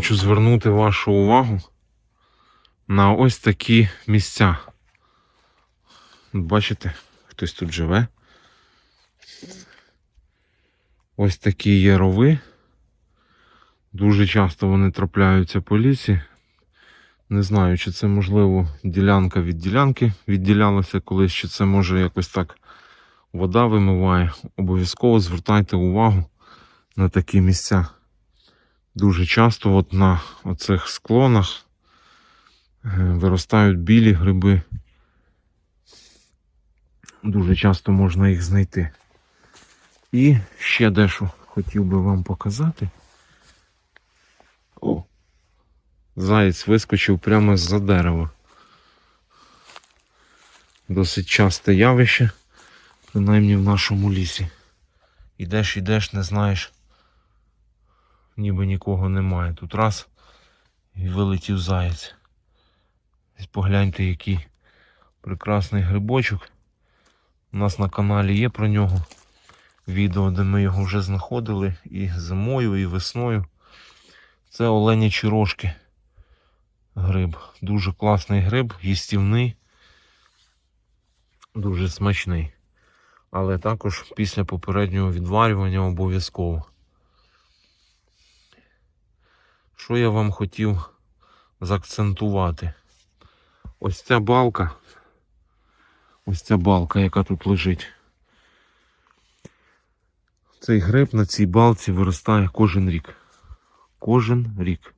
Хочу звернути вашу увагу на ось такі місця. Бачите, хтось тут живе. Ось такі є рови. Дуже часто вони трапляються по лісі. Не знаю, чи це можливо ділянка від ділянки відділялася колись, чи це може якось так вода вимиває. Обов'язково звертайте увагу на такі місця. Дуже часто от на оцих склонах е, виростають білі гриби. Дуже часто можна їх знайти. І ще дещо хотів би вам показати. О! Заєць вискочив прямо з-за дерева. Досить часте явище, принаймні в нашому лісі. Ідеш, ідеш, не знаєш, ніби нікого немає. Тут раз і вилетів заєць. Ось Погляньте, який прекрасний грибочок. У нас на каналі є про нього відео, де ми його вже знаходили і зимою, і весною. Це оленячі рожки гриб. Дуже класний гриб, їстівний, дуже смачний. Але також після попереднього відварювання обов'язково. Що я вам хотів заакцентувати? Ось ця балка, ось ця балка, яка тут лежить. Цей гриб на цій балці виростає кожен рік. Кожен рік.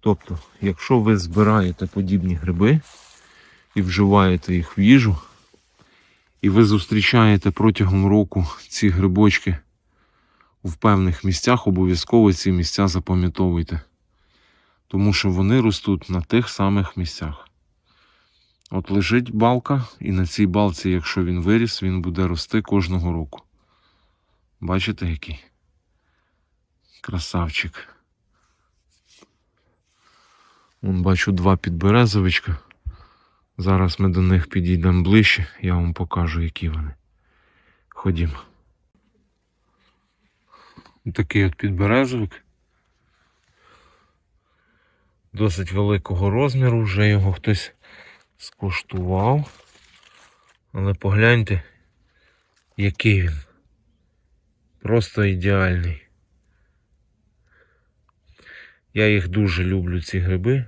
Тобто, якщо ви збираєте подібні гриби і вживаєте їх в їжу, і ви зустрічаєте протягом року ці грибочки в певних місцях, обов'язково ці місця запам'ятовуйте. Тому що вони ростуть на тих самих місцях. От лежить балка, і на цій балці, якщо він виріс, він буде рости кожного року. Бачите, який? Красавчик. Вон бачу два підберезовичка. Зараз ми до них підійдемо ближче, я вам покажу, які вони. Ходімо. Такий от підберезовик. Досить великого розміру, вже його хтось скуштував. Але погляньте, який він. Просто ідеальний. Я їх дуже люблю, ці гриби.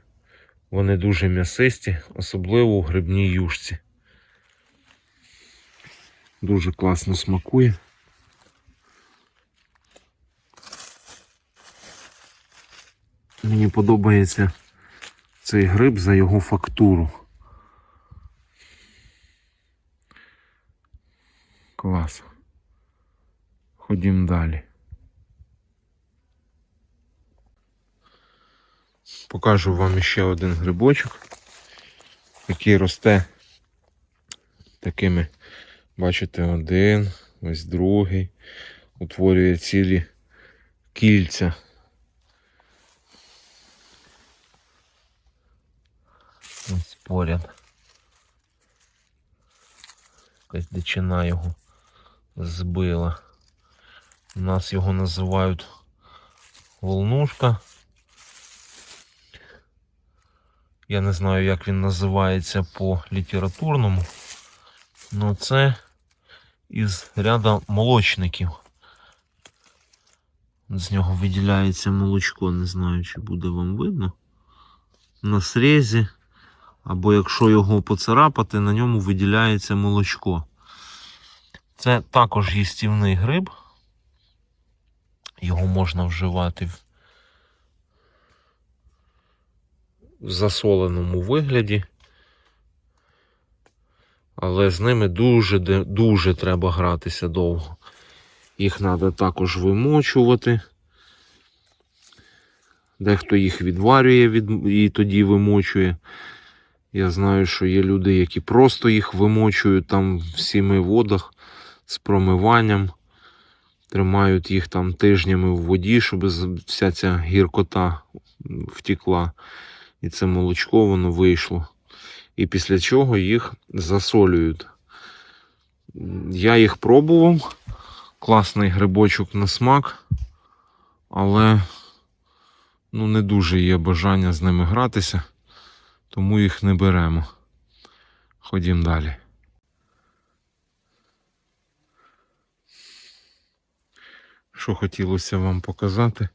Вони дуже м'ясисті, особливо у грибній юшці. Дуже класно смакує. Мені подобається цей гриб за його фактуру. Клас. Ходім далі. Покажу вам ще один грибочок, який росте такими, бачите, один, ось другий, утворює цілі кільця. Ось поряд. Якась дичина його збила. У нас його називають волнушка. Я не знаю, як він називається по літературному. але це із ряда молочників. З нього виділяється молочко, не знаю, чи буде вам видно. На срезі. Або якщо його поцарапати, на ньому виділяється молочко. Це також їстівний гриб. Його можна вживати в засоленому вигляді. Але з ними дуже дуже треба гратися довго. Їх треба також вимочувати. Дехто їх відварює від... і тоді вимочує. Я знаю, що є люди, які просто їх вимочують там в сіми водах з промиванням. Тримають їх там тижнями в воді, щоб вся ця гіркота втікла. І це молочко воно вийшло. І після чого їх засолюють. Я їх пробував. Класний грибочок на смак. Але ну, не дуже є бажання з ними гратися, тому їх не беремо. Ходім далі. Що хотілося вам показати?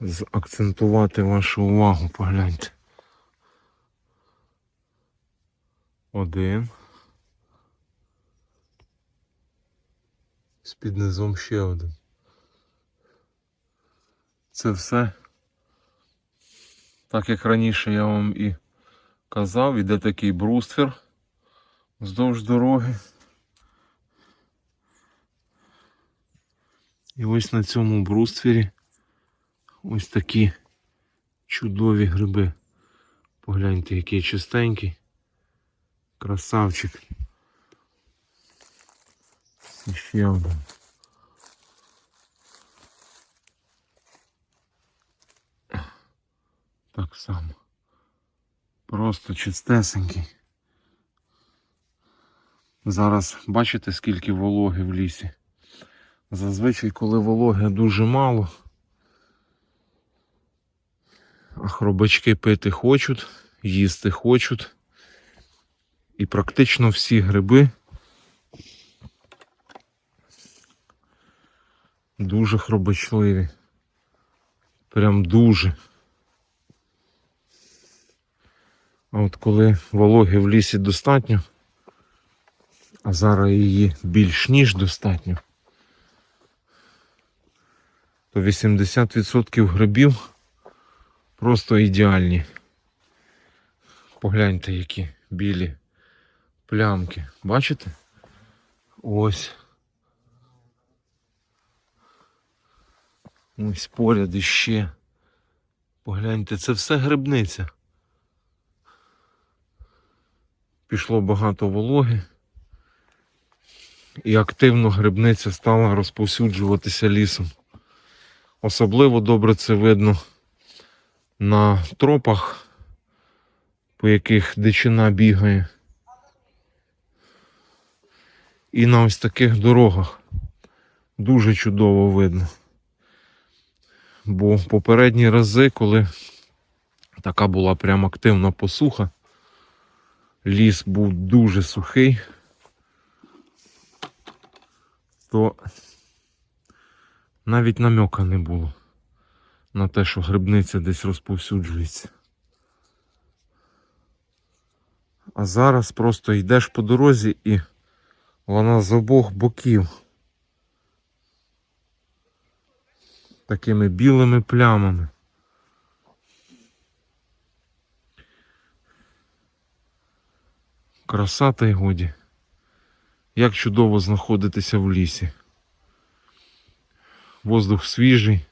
Закцентувати вашу увагу, погляньте. Один. З-під низом ще один. Це все. Так як раніше я вам і казав, іде такий бруствір вздовж дороги. І ось на цьому бруствірі ось такі чудові гриби. Погляньте, який чистенький. Красавчик. Ще один. Так само. Просто чистесенький. Зараз бачите, скільки вологи в лісі. Зазвичай, коли вологи дуже мало, а хробачки пити хочуть, їсти хочуть. І практично всі гриби дуже хробачливі. Прям дуже. А от коли вологи в лісі достатньо, а зараз її більш ніж достатньо, то 80% грибів просто ідеальні. Погляньте, які білі плямки. Бачите? Ось. Ось поряд іще. Погляньте, це все грибниця. Пішло багато вологи. І активно грибниця стала розповсюджуватися лісом. Особливо добре це видно на тропах, по яких дичина бігає. І на ось таких дорогах дуже чудово видно. Бо попередні рази, коли така була прям активна посуха, ліс був дуже сухий, то навіть намека не було на те, що грибниця десь розповсюджується. А зараз просто йдеш по дорозі і вона з обох боків. Такими білими плямами. Краса та й годі. Як чудово знаходитися в лісі. Воздух свіжий.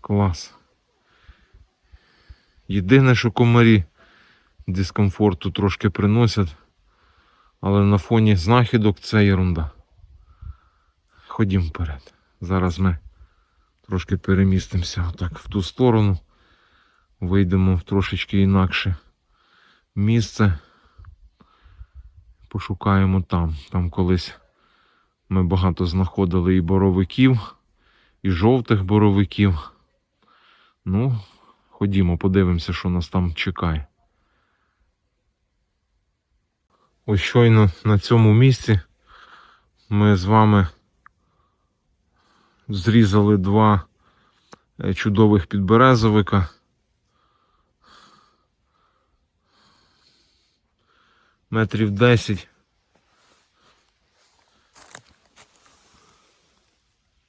Клас. Єдине, що комарі дискомфорту трошки приносять. Але на фоні знахідок це ерунда. Ходім вперед. Зараз ми трошки перемістимося отак в ту сторону. Вийдемо в трошечки інакше місце. Пошукаємо там. Там колись ми багато знаходили і боровиків, і жовтих боровиків. Ну, ходімо, подивимося, що нас там чекає. Ось щойно на цьому місці ми з вами зрізали два е, чудових підберезовика. Метрів 10.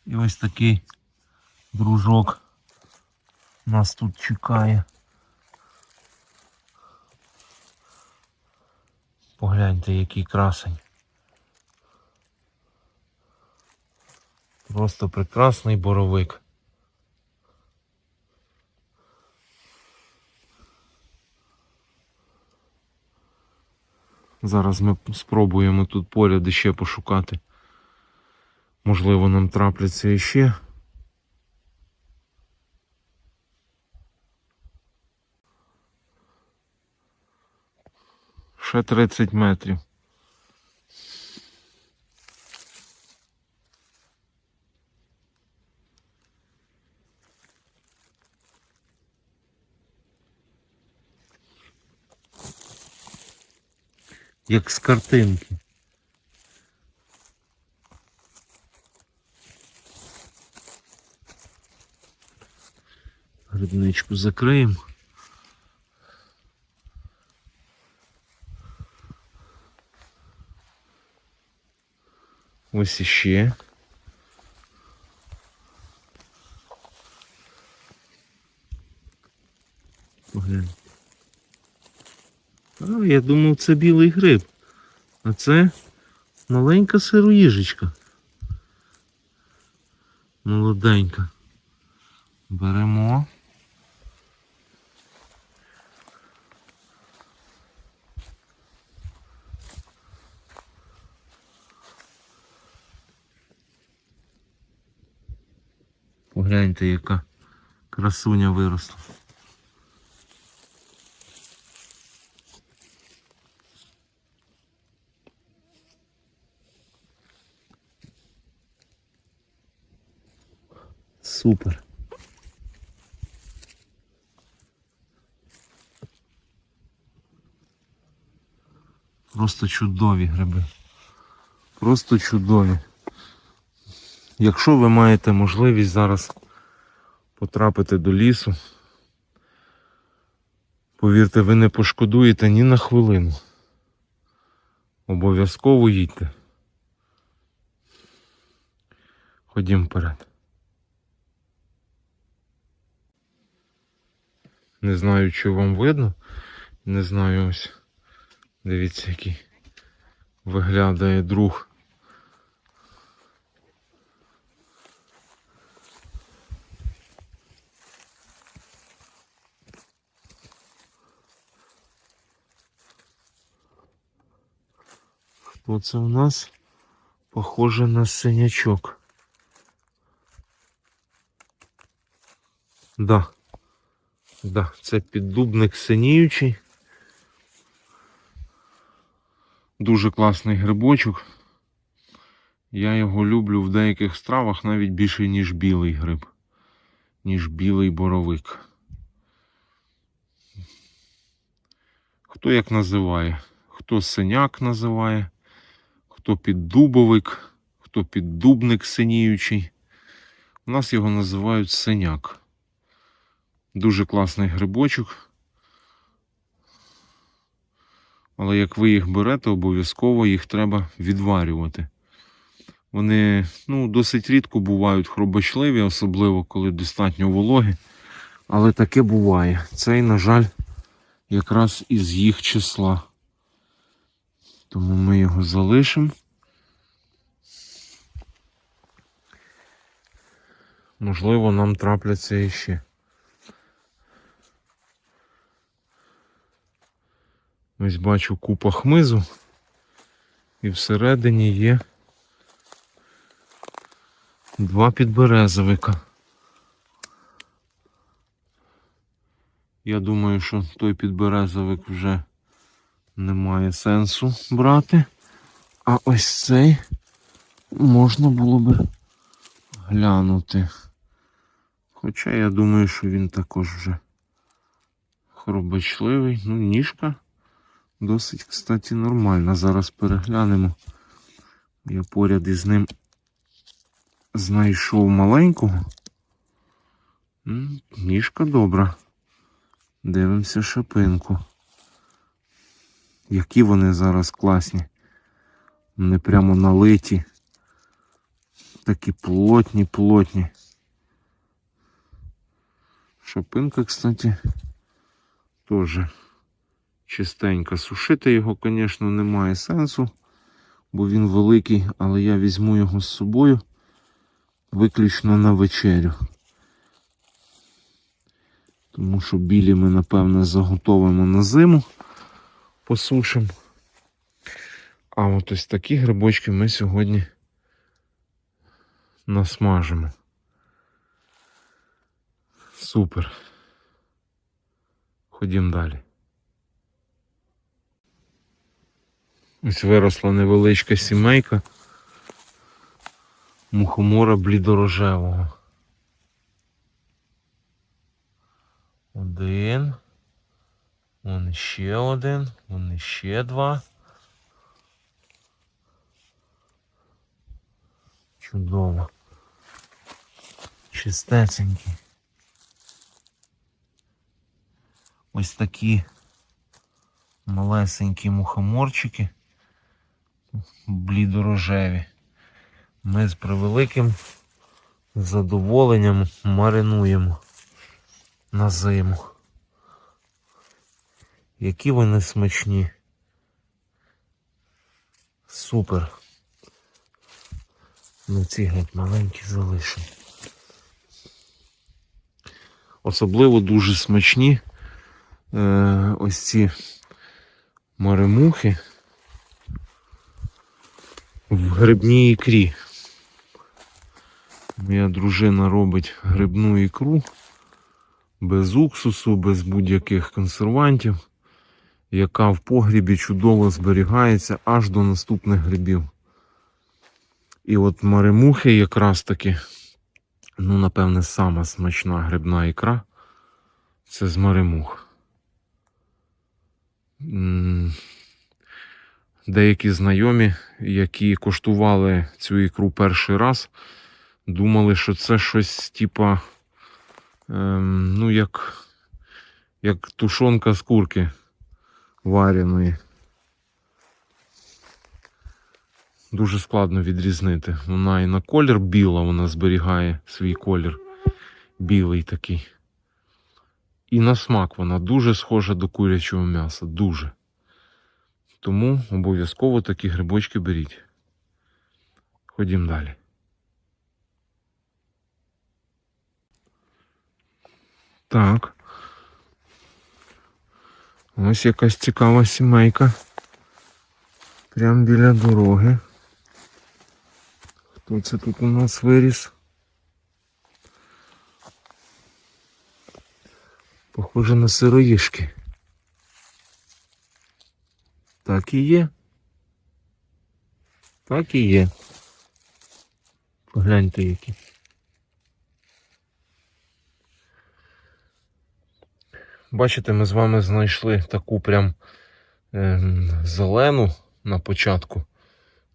І ось такий дружок нас тут чекає. Погляньте, який красень. Просто прекрасний боровик. Зараз ми спробуємо тут поряд іще пошукати. Можливо, нам трапляться іще. Ще 30 метрів. Як з картинки. Грибничку закриємо. Ось іще. Я думав, це білий гриб. А це маленька сироїжечка. Молоденька. Беремо. Погляньте, яка красуня виросла. Супер. Просто чудові гриби. Просто чудові. Якщо ви маєте можливість зараз потрапити до лісу, повірте, ви не пошкодуєте ні на хвилину. Обов'язково їдьте. Ходім вперед. Не знаю, чи вам видно. Не знаю ось. Дивіться, який виглядає друг. Хто це у нас? Похоже на синячок. Да. Да, це піддубник синіючий. Дуже класний грибочок. Я його люблю в деяких стравах навіть більше, ніж білий гриб, ніж білий боровик. Хто як називає? Хто синяк називає, хто піддубовик, хто піддубник синіючий. У нас його називають синяк. Дуже класний грибочок. Але як ви їх берете, обов'язково їх треба відварювати. Вони ну, досить рідко бувають хробочливі, особливо коли достатньо вологи. Але таке буває. Цей, на жаль, якраз із їх числа. Тому ми його залишимо. Можливо, нам трапляться іще. Ось бачу купа хмизу. І всередині є два підберезовика. Я думаю, що той підберезовик вже немає сенсу брати. А ось цей можна було би глянути. Хоча я думаю, що він також вже хробочливий. Ну, ніжка досить, кстати, нормальна. Зараз переглянемо. Я поряд із ним знайшов маленького. Ніжка добра. Дивимося шипинку. Які вони зараз класні. Вони прямо налиті. Такі плотні, плотні. Шипинка, кстати, теж чистенька. Сушити його, звісно, немає сенсу, бо він великий, але я візьму його з собою виключно на вечерю. Тому що білі ми, напевне, заготовимо на зиму, посушимо. А от ось такі грибочки ми сьогодні насмажимо. Супер. Ходім далі. Ось виросла невеличка сімейка мухомора блідорожевого. Один. Вон ще один, вон ще два. Чудово. Чистесенькі. Ось такі малесенькі мухоморчики блідорожеві. Ми з превеликим задоволенням маринуємо на зиму. Які вони смачні. Супер. Ну ці геть маленькі залишимо. Особливо дуже смачні е, ось ці маремухи в грибній ікрі. Моя дружина робить грибну ікру без уксусу, без будь-яких консервантів, яка в погрібі чудово зберігається аж до наступних грибів. І от маремухи якраз таки, ну, напевне, сама смачна грибна ікра це з маремух. Деякі знайомі, які коштували цю ікру перший раз, думали, що це щось типа, ем, ну, як, як тушонка з курки вареної. Дуже складно відрізнити. Вона і на колір біла, вона зберігає свій колір білий такий. І на смак вона дуже схожа до курячого м'яса. Дуже. Тому обов'язково такі грибочки беріть. Ходім далі. Так. Ось якась цікава сімейка. Прямо біля дороги. Хто це тут у нас виріс? Похоже на сироїшки. Так і є. Так і є. Погляньте які. Бачите, ми з вами знайшли таку прям ем, зелену на початку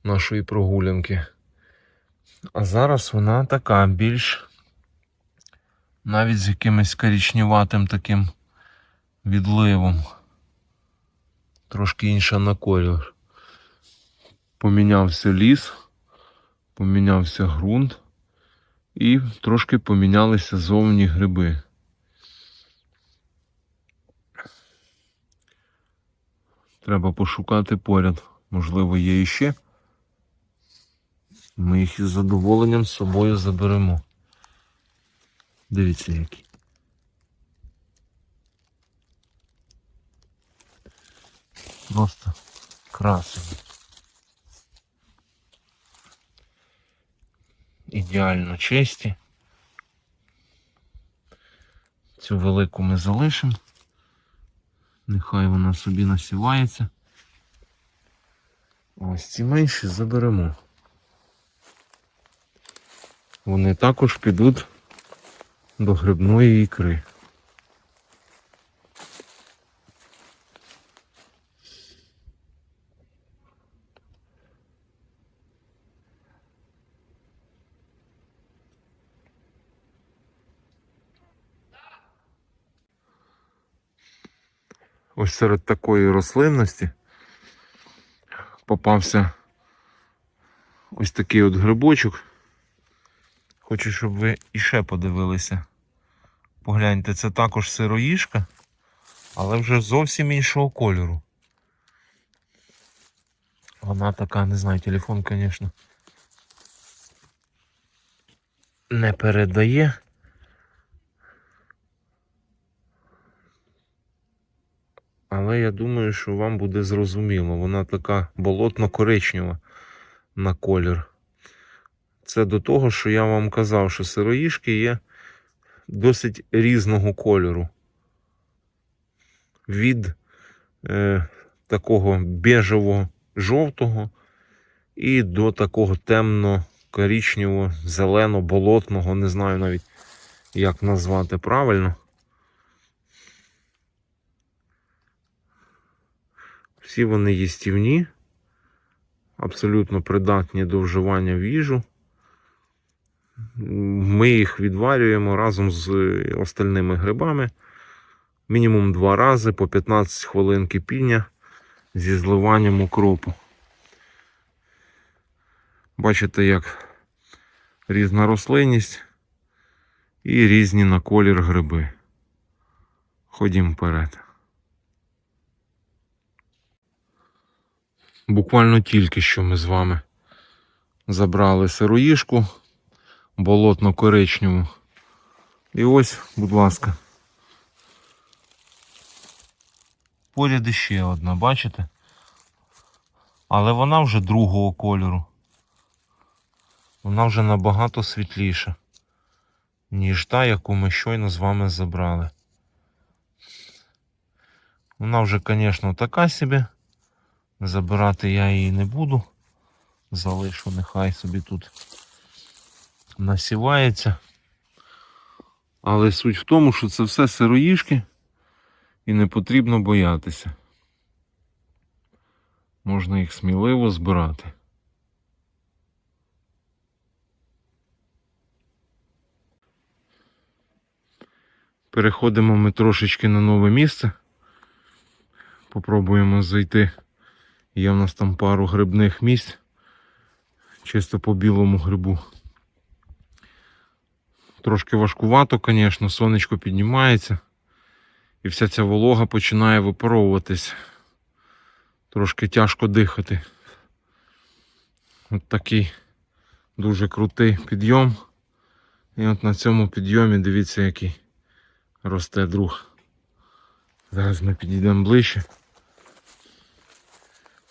нашої прогулянки. А зараз вона така більш навіть з якимось коричневатим таким відливом. Трошки інша на колір. Помінявся ліс, помінявся ґрунт і трошки помінялися зовні гриби. Треба пошукати поряд. Можливо, є іще. Ми їх із задоволенням з собою заберемо. Дивіться які. Просто красиві. Ідеально чисті. Цю велику ми залишимо. Нехай вона собі насівається. Ось ці менші заберемо. Вони також підуть до грибної ікри. Ось серед такої рослинності попався ось такий от грибочок. Хочу, щоб ви іще подивилися. Погляньте, це також сироїшка, але вже зовсім іншого кольору. Вона така, не знаю, телефон, звісно, не передає. Але я думаю, що вам буде зрозуміло. Вона така болотно-коричнева на колір. Це до того, що я вам казав, що сироїшки є досить різного кольору. Від е, такого бежевого жовтого і до такого темно-коричневого, зелено-болотного, не знаю навіть, як назвати правильно. Всі вони їстівні, абсолютно придатні до вживання в їжу. Ми їх відварюємо разом з остальними грибами. Мінімум два рази по 15 хвилин кипіння зі зливанням укропу. Бачите, як різна рослинність і різні на колір гриби. Ходімо вперед. Буквально тільки що ми з вами забрали сироїшку болотно-коричневу. І ось, будь ласка. Поряд іще одна, бачите? Але вона вже другого кольору. Вона вже набагато світліша, ніж та, яку ми щойно з вами забрали. Вона вже, звісно, така собі. Забирати я її не буду. Залишу, нехай собі тут насівається. Але суть в тому, що це все сироїшки і не потрібно боятися. Можна їх сміливо збирати. Переходимо ми трошечки на нове місце. Попробуємо зайти. Є в нас там пару грибних місць. Чисто по білому грибу. Трошки важкувато, звісно, сонечко піднімається. І вся ця волога починає випаровуватись. Трошки тяжко дихати. От такий дуже крутий підйом. І от на цьому підйомі дивіться, який росте друг. Зараз ми підійдемо ближче.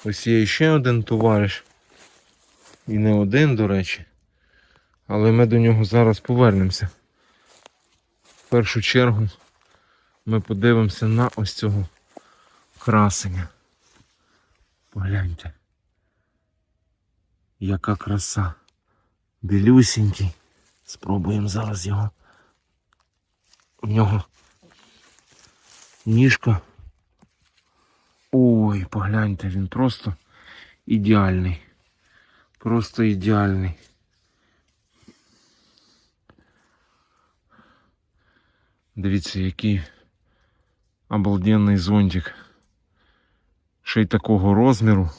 Ось є ще один товариш. І не один, до речі. Але ми до нього зараз повернемося. В першу чергу ми подивимося на ось цього красення. Погляньте. Яка краса. Білюсінький. Спробуємо зараз його. У нього ніжка. Ой, погляньте, він просто ідеальний. Просто ідеальний. Дивіться, який обалденний зонтик. Ще й такого розміру.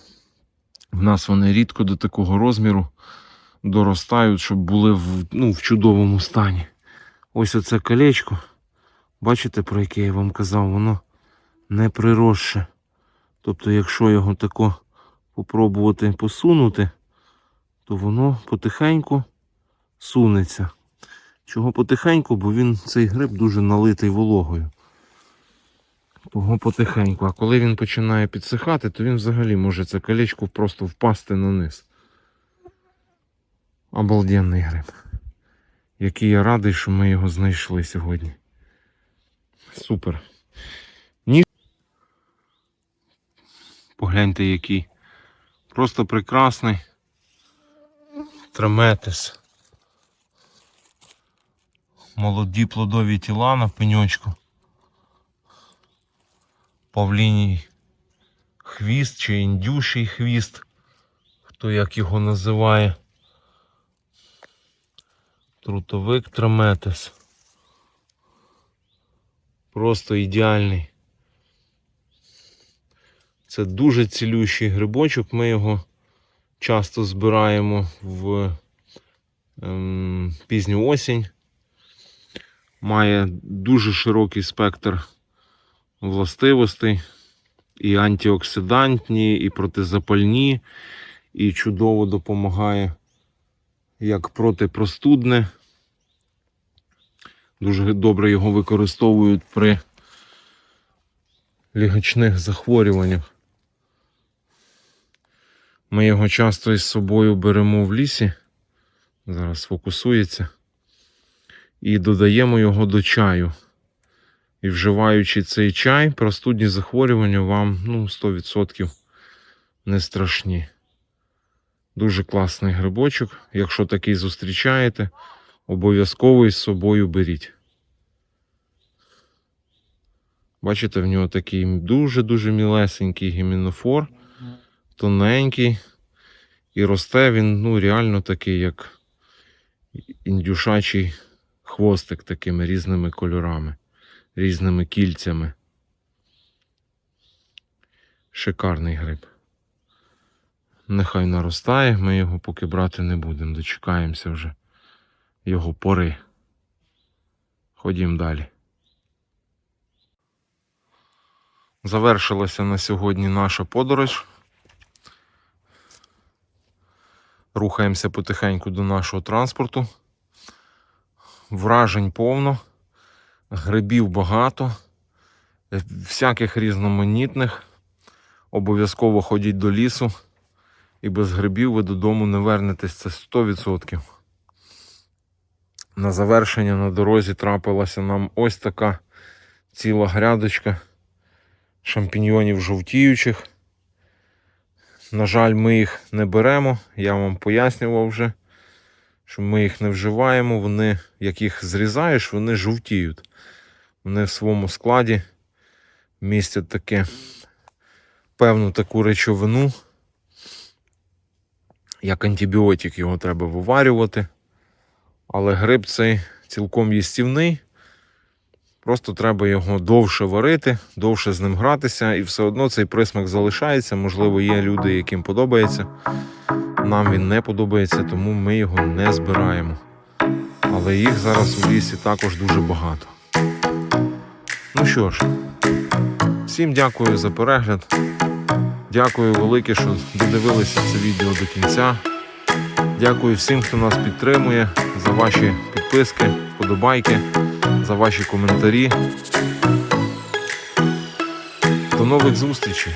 В нас вони рідко до такого розміру доростають, щоб були в, ну, в чудовому стані. Ось оце колечко. Бачите, про яке я вам казав, воно не приросше. Тобто, якщо його тако попробувати посунути, то воно потихеньку сунеться. Чого потихеньку, бо він цей гриб дуже налитий вологою. Того потихеньку. А коли він починає підсихати, то він взагалі може це колечко просто впасти на низ. Обалденний гриб. Який я радий, що ми його знайшли сьогодні. Супер. Погляньте, який. Просто прекрасний. Треметис. Молоді плодові тіла на пеньочку. Павліній хвіст чи індюший хвіст, хто як його називає. Трутовик треметис. Просто ідеальний. Це дуже цілющий грибочок. Ми його часто збираємо в ем, пізню осінь. Має дуже широкий спектр властивостей. І антиоксидантні, і протизапальні, і чудово допомагає як протипростудне. Дуже добре його використовують при лігочних захворюваннях. Ми його часто із собою беремо в лісі. Зараз фокусується. І додаємо його до чаю. І вживаючи цей чай, простудні захворювання вам ну, 100% не страшні. Дуже класний грибочок. Якщо такий зустрічаєте, обов'язково із собою беріть. Бачите, в нього такий дуже-дуже мілесенький гімінофор, тоненький. І росте він ну, реально такий, як, індюшачий хвостик такими різними кольорами, різними кільцями. Шикарний гриб. Нехай наростає, ми його поки брати не будемо. Дочекаємося вже його пори. Ходім далі. Завершилася на сьогодні наша подорож. Рухаємося потихеньку до нашого транспорту. Вражень повно, грибів багато, всяких різноманітних. Обов'язково ходіть до лісу. І без грибів ви додому не вернетесь, це 100%. На завершення на дорозі трапилася нам ось така ціла грядочка шампіньйонів жовтіючих. На жаль, ми їх не беремо. Я вам пояснював вже, що ми їх не вживаємо. Вони, як їх зрізаєш, вони жовтіють. Вони в своєму складі містять таке певну таку речовину. Як антибіотик його треба виварювати. Але гриб цей цілком їстівний. Просто треба його довше варити, довше з ним гратися, і все одно цей присмак залишається. Можливо, є люди, яким подобається. Нам він не подобається, тому ми його не збираємо. Але їх зараз у лісі також дуже багато. Ну що ж, всім дякую за перегляд. Дякую велике, що додивилися це відео до кінця. Дякую всім, хто нас підтримує, за ваші підписки, вподобайки, за ваші коментарі. До нових зустрічей!